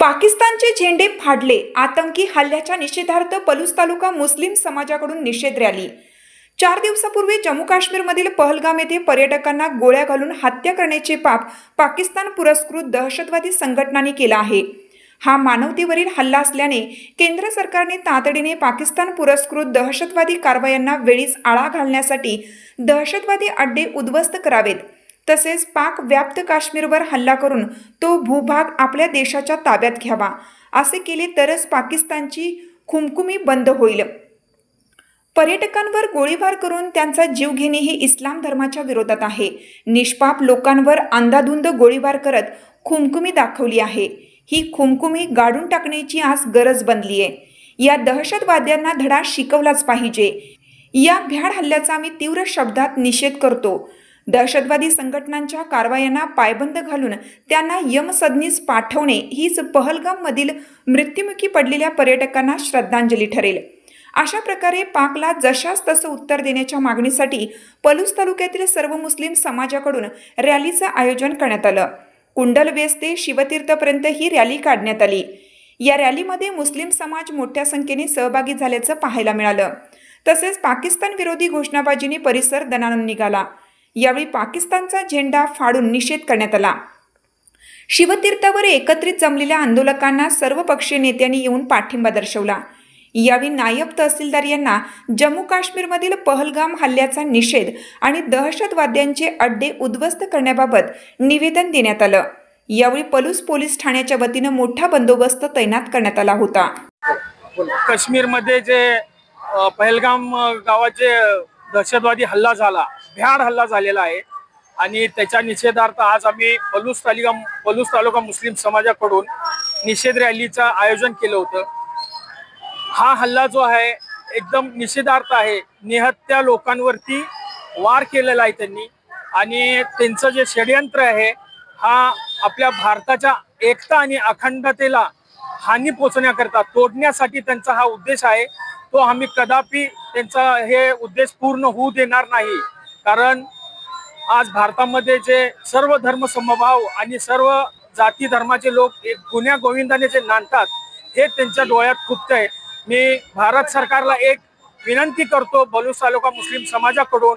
पाकिस्तानचे झेंडे फाडले. आतंकी हल्ल्याच्या निषेधार्थ पलूस तालुका मुस्लिम समाजाकडून निषेध रॅली. चार दिवसापूर्वी जम्मू काश्मीरमधील पहलगाम येथे पर्यटकांना गोळ्या घालून हत्या करण्याचे पाप पाकिस्तान पुरस्कृत दहशतवादी संघटनांनी केला आहे. हा मानवतेवरील हल्ला असल्याने केंद्र सरकारने तातडीने पाकिस्तान पुरस्कृत दहशतवादी कारवायांना वेळीच आळा घालण्यासाठी दहशतवादी अड्डे उद्ध्वस्त करावेत. तसेच पाक व्याप्त काश्मीरवर हल्ला करून तो भूभाग आपल्या देशाच्या ताब्यात घ्यावा. असे केले तरच पाकिस्तानची खुमखुमी बंद होईल. पर्यटकांवर गोळीबार करून त्यांचा जीव घेणे हे इस्लाम धर्माच्या विरोधात आहे. निष्पाप लोकांवर अंधाधुंद गोळीबार करत खुमखुमी दाखवली आहे. ही खुमखुमी गाडून टाकण्याची आज गरज बनली आहे. या दहशतवाद्यांना धडा शिकवलाच पाहिजे. या भ्याड हल्ल्याचा आम्ही तीव्र शब्दात निषेध करतो. दहशतवादी संघटनांच्या कारवायांना पायबंद घालून त्यांना यमसदनीस पाठवणे हीच पहलगाममधील मृत्युमुखी पडलेल्या पर्यटकांना श्रद्धांजली ठरेल. अशा प्रकारे पाकला जशास तसं उत्तर देण्याच्या मागणीसाठी पलूस तालुक्यातील सर्व मुस्लिम समाजाकडून रॅलीचं आयोजन करण्यात आलं. कुंडलवेस ते शिवतीर्थपर्यंत ही रॅली काढण्यात आली. या रॅलीमध्ये मुस्लिम समाज मोठ्या संख्येने सहभागी झाल्याचं पाहायला मिळालं. तसेच पाकिस्तान विरोधी घोषणाबाजीने परिसर दणाणून निघाला. यावेळी पाकिस्तानचा झेंडा फाडून निषेध करण्यात आला. शिवतीर्थावर एकत्रित जमलेल्या आंदोलकांना सर्व पक्षीय नेत्यांनी येऊन पाठिंबा दर्शवला. यावेळी नायब तहसीलदार यांना जम्मू काश्मीरमधील पहलगाम हल्ल्याचा निषेध आणि दहशतवाद्यांचे अड्डे उद्ध्वस्त करण्याबाबत निवेदन देण्यात आलं. यावेळी पलूस पोलीस ठाण्याच्या वतीनं मोठा बंदोबस्त तैनात करण्यात आला होता. काश्मीरमध्ये जे पहलगाम गावाचे गावात जे दहशतवादी हल्ला झाला भ्याड हल्ला झालेला आहे. आणि त्याच्या निषेधार्थ आज आम्ही पलूस तालिका पलूस तालुका मुस्लिम समाजाकडून निषेध रॅलीचं आयोजन केलं होतं. हा हल्ला जो आहे एकदम निषेधार्थ आहे. निहत्या लोकांवरती वार केलेला आहे त्यांनी. आणि त्यांचं जे षडयंत्र आहे हा आपल्या भारताच्या एकता आणि अखंडतेला हानी पोचण्याकरता तोडण्यासाठी त्यांचा हा उद्देश आहे. तो आम्ही कदापि त्यांचा हे उद्देश पूर्ण होऊ देणार नाही. कारण आज भारतामध्ये जे सर्व धर्म समभाव आणि सर्व जाती धर्माचे लोक एक गुन्ह्या गोविंदाने जे नांदतात हे त्यांच्या डोळ्यात खुपतंय मी भारत सरकारला एक विनंती करतो बलूस तालुका मुस्लिम समाजाकडून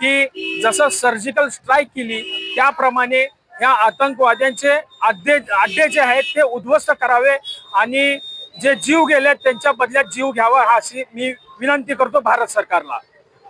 की जसं सर्जिकल स्ट्राईक केली त्याप्रमाणे ह्या आतंकवाद्यांचे अड्डे अड्डे जे आहेत ते उद्ध्वस्त करावे आणि जे जीव गेले त्यांच्या बदल्यात जीव घ्यावा हा अशी मी विनंती करतो भारत सरकारला.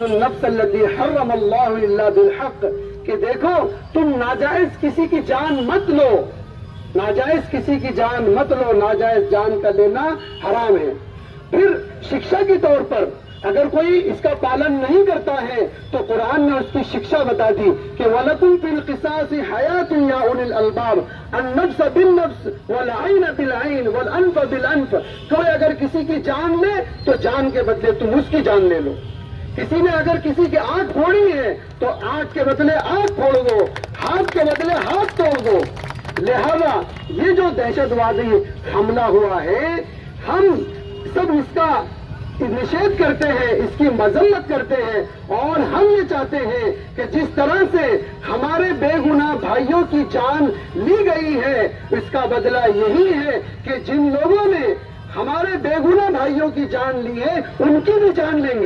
नफ्स अल्लती हर्रम अल्लाह इल्ला बिलहक कि देखो तुम नाजायज किसी की जान मत लो। नाजायज किसी की जान मत लो नाजायज जान का लेना हराम है। फिर शिक्षा के तौर पर अगर कोई इसका पालन नहीं करता है तो कुरान ने उसकी शिक्षा बता दी कि वलकुम फिल किसास हयात या उलिल अलबाब अन्नफ्स बिन नफ्स वल आइन बिल आइन वल अनफ बिल अनफ कोई अगर किसी की जान ले तो जान के बदले तुम उसकी जान ले लो किसी ने अगर किसी की आंख फोड़ी है तो आंख के बदले आंख फोड़ दो हाथ के बदले हाथ तोड़ दो लिहाजा ये जो दहशतवादी निषेध करते हैं इसकी मजम्मत करते हैं और हम ये चाहते हैं कि जिस तरह से हमारे बेगुनाह भाइयों की जान ली गई है इसका बदला यही है कि जिन लोगों ने हमारे बेगुनाह भाइयों की जान ली है उनकी भी जान लेंगे।